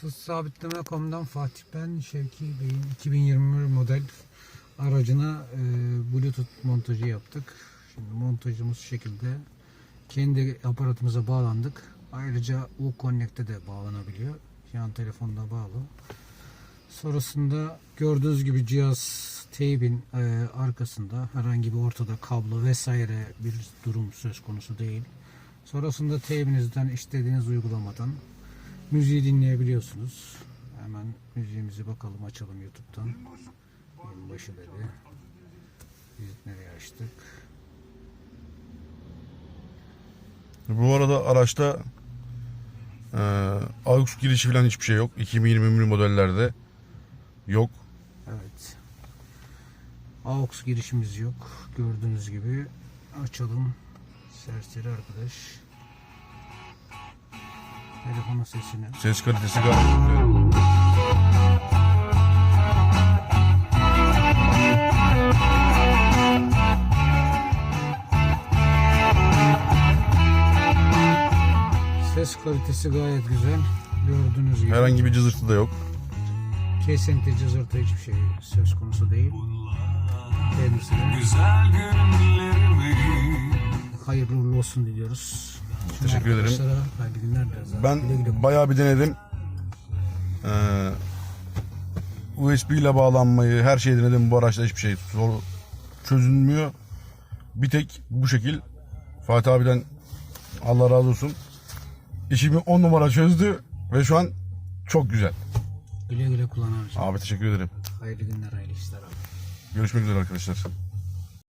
Sıs sabitleme.com'dan Fatih ben Şevki Bey'in 2021 model aracına e, Bluetooth montajı yaptık. Şimdi montajımız şu şekilde kendi aparatımıza bağlandık. Ayrıca U-Connect'e de bağlanabiliyor. Yan telefonda bağlı. Sonrasında gördüğünüz gibi cihaz teybin e, arkasında herhangi bir ortada kablo vesaire bir durum söz konusu değil. Sonrasında teybinizden istediğiniz uygulamadan müziği dinleyebiliyorsunuz. Hemen müziğimizi bakalım açalım YouTube'dan. En başı dedi. Biz nereye açtık? Bu arada araçta e, AUX girişi falan hiçbir şey yok. 2021 modellerde yok. Evet. AUX girişimiz yok. Gördüğünüz gibi açalım. Serseri arkadaş. Telefonun sesini. Ses kalitesi gayet güzel. Ses kalitesi gayet güzel. Gördüğünüz gibi. Herhangi bir cızırtı da yok. Kesinti cızırtı hiçbir şey söz konusu değil. Kendisine Güzel günlerimi hayırlı olsun diliyoruz. Teşekkür ederim. Ben bayağı bir denedim. Ee, USB ile bağlanmayı her şeyi denedim. Bu araçta hiçbir şey zor çözülmüyor. Bir tek bu şekil Fatih abiden Allah razı olsun. İşimi 10 numara çözdü ve şu an çok güzel. Güle güle kullan. Abi teşekkür ederim. Hayırlı günler, hayırlı işler abi. Görüşmek üzere arkadaşlar.